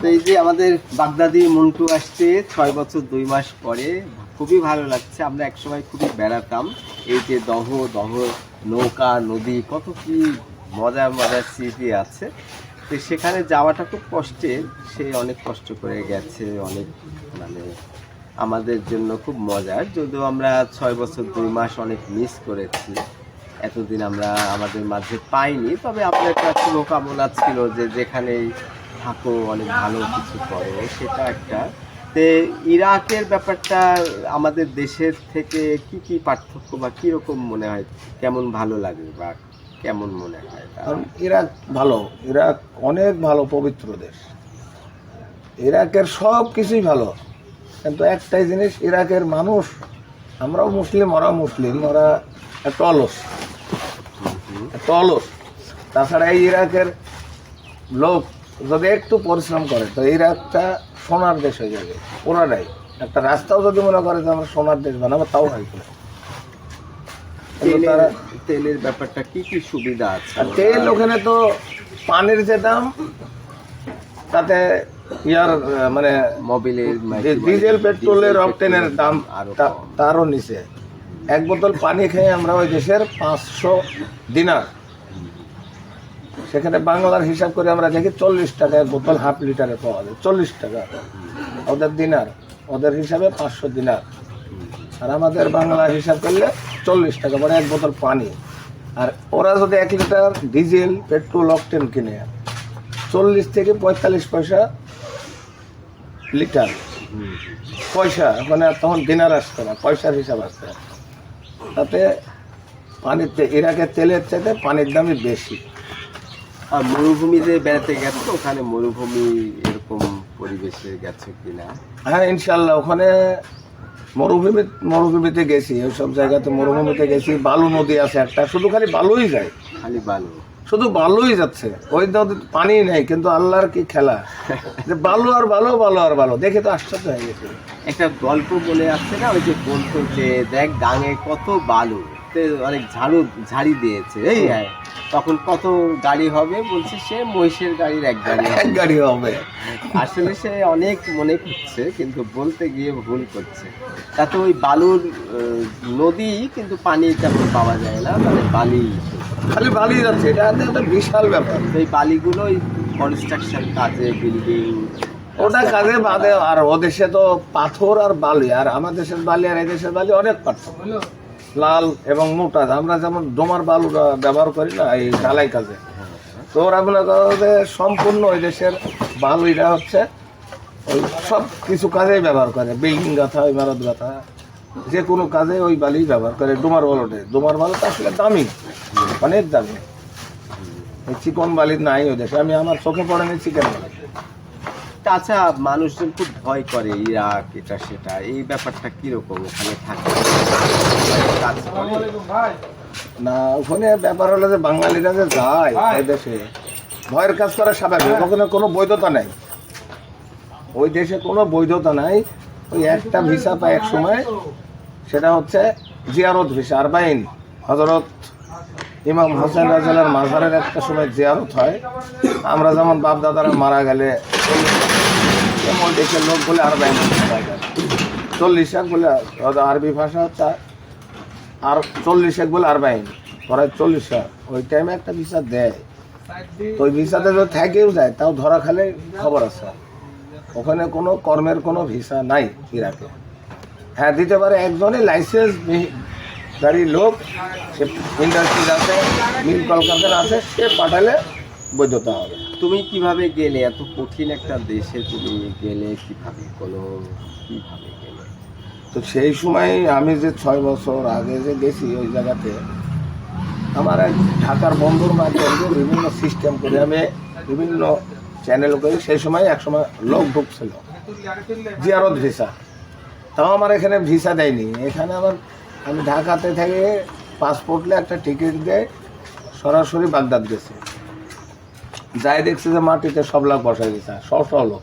তো এই যে আমাদের বাগদাদি মন্টু আসছে ছয় বছর দুই মাস পরে। খুবই ভালো লাগছে, আমরা একসময় খুবই বেড়াতাম। এই যে দহ দহ, নৌকা, নদী, কত কি মজার মজার স্মৃতি আছে। তো সেখানে যাওয়াটা খুব কষ্টের সে অনেক কষ্ট করে গেছে, অনেক মানে আমাদের জন্য খুব মজার। যদিও আমরা ছয় বছর দুই মাস অনেক মিস করেছি। এতদিন আমরা আমাদের মাঝে পাইনি, তবে আপনার একটা শুভকামনা ছিল যে যেখানেই থাকো অনেক ভালো কিছু করো সেটা একটা। তে ইরাকের ব্যাপারটা আমাদের দেশের থেকে কি কি পার্থক্য বা কীরকম মনে হয়? কেমন ভালো লাগে বা কেমন মনে হয়? কারণ ইরাক ভালো ইরাক অনেক ভালো পবিত্র দেশ। ইরাকের সব কিছুই ভালো। কিন্তু একটাই জিনিস ইরাকের মানুষ আমরাও মুসলিম ওরা মুসলিম ওরা একটু অলস একটু অলস তাছাড়া এই ইরাকের লোক যদি একটু পরিশ্রম করে তো ইরাকটা সোনার দেশ হয়ে যাবে পুরাটাই একটা রাস্তাও যদি মনে করে যে আমরা সোনার দেশ বানাবো তাও হয় তেলের ব্যাপারটা কি কি সুবিধা আছে? আর তেল ওখানে তো পানির যে দাম তাতে ইয়ার মানে মোবিলের ডিজেল পেট্রোলের অকটেনের দাম। তারও নিচে। এক বোতল পানি খেয়ে আমরা ওই দেশের পাঁচশো দিনার সেখানে বাংলার হিসাব করে আমরা দেখি চল্লিশ টাকা এক বোতল হাফ লিটারে পাওয়া যায়, চল্লিশ টাকা। ওদের দিনার, ওদের হিসাবে পাঁচশো দিনার। আর আমাদের বাংলা হিসাব করলে চল্লিশ টাকা মানে এক বোতল পানি। আর ওরা যদি এক লিটার ডিজেল, পেট্রোল, অকটেন কিনে, চল্লিশ থেকে পঁয়তাল্লিশ পয়সা লিটার। পয়সা মানে তখন দিনার আসতো না, পয়সার হিসাব আসতো। তাতে পানির তে- ইরাকের তেলের চাইতে পানির দামই বেশি। মরুভূমিতে বেড়াতে গেছো তো ওখানে মরুভূমি এরকম পরিবেশে গেছো কিনা? হ্যাঁ ইনশাল্লাহ ওখানে মরুভূমি মরুভূমিতে গেছি ওই সব জায়গাতে মরুভূমিতে গেছি বালু নদী আছে একটা শুধু খালি বালুই যায়। খালি বালু। শুধু বালুই যাচ্ছে ওই নদীতে পানি নেই কিন্তু আল্লাহর কি খেলা? যে বালু আর বালু বালু আর বালু দেখে তো আশ্চর্য হয়ে গেছে। একটা গল্প বলে আসছে না ওই যে বলতো যে দেখ গাঙে কত বালু। তে অনেক ঝাড়ু ঝাড়ি দিয়েছে। এই তখন কত গাড়ি হবে বলছে সে মহিষের গাড়ির এক গাড়ি এক গাড়ি হবে। আসলে সে অনেক মনে করছে কিন্তু বলতে গিয়ে ভুল করছে। তাতে ওই বালুর নদী কিন্তু পানি তেমন পাওয়া যায় না মানে বালি। খালি বালি যাচ্ছে এটা একটা বিশাল ব্যাপার। এই বালিগুলো ওই কনস্ট্রাকশন কাজে বিল্ডিং ওটা কাজে বাদে আর ও দেশে তো পাথর আর বালি আর আমার দেশের বালি আর এই দেশের বালি অনেক পার্থক্য। লাল এবং মোটা। আমরা যেমন ডোমার বালুটা ব্যবহার করি না, এই ঢালাই কাজে। তো ওরা মনে যে সম্পূর্ণ ওই দেশের বালুইটা হচ্ছে ওই সব কিছু কাজেই ব্যবহার করে। বিল্ডিং গাথা, ইমারত গাথা, যে কোনো কাজে ওই বালি ব্যবহার করে ডোমার বালুটে। ডোমার বালুটা আসলে দামি, অনেক দামি। চিকন বালি নাই ওই দেশে। আমি আমার চোখে পড়েনি চিকেন বালি। তাছাড়া মানুষজন খুব ভয় করে ইরাক এটা সেটা। এই ব্যাপারটা কীরকম ওখানে থাকে? না ওখানে ব্যাপার হলো যে বাঙালিরা যে যায় ওই দেশে ভয়ের কাজ করা স্বাভাবিক। ওখানে কোনো বৈধতা নাই। ওই দেশে কোনো বৈধতা নাই। ওই একটা ভিসা পায় এক সময় সেটা হচ্ছে জিয়ারত ভিসা আরবাইন হজরত ইমাম হোসেন রাজালের মাজারের একটা সময় জিয়ারত হয়। আমরা যেমন বাপ দাদারা মারা গেলে ওই দেশের লোক বলে আরবাইন ভিসা চল্লিশ এক বলে আরবি ভাষা হচ্ছে আর চল্লিশ এক বলে আরবাইন প্রায় চল্লিশ এক। ওই টাইমে একটা ভিসা দেয়। তো ওই ভিসাতে যদি থেকেও যায়, তাও ধরা খেলে খবর আছে। ওখানে কোনো কর্মের কোনো ভিসা নাই ইরাকে। হ্যাঁ দিতে পারে একজনই লাইসেন্স গাড়ি লোক। সে ইন্ডাস্ট্রি আছে, মিল কলকারখানা আছে, সে পাঠালে বৈধতা হবে। তুমি কীভাবে গেলে? এত কঠিন একটা দেশে তুমি গেলে কীভাবে কোনো কীভাবে গেলে? তো সেই সময় আমি যে ছয় বছর আগে যে গেছি ওই জায়গাতে, আমার ঢাকার বন্ধুর মাধ্যমে বিভিন্ন সিস্টেম করে আমি বিভিন্ন চ্যানেল করে সেই সময় এক সময় লোক ঢুকছিল জিয়ারত ভিসা তাও আমার এখানে ভিসা দেয়নি। এখানে আমার, আমি ঢাকাতে থেকে পাসপোর্টলে একটা টিকিট দিয়ে সরাসরি বাগদাদ গেছি। যাই দেখছে যে মাটিতে সব লাগ বসাই দিছে শ শ লোক।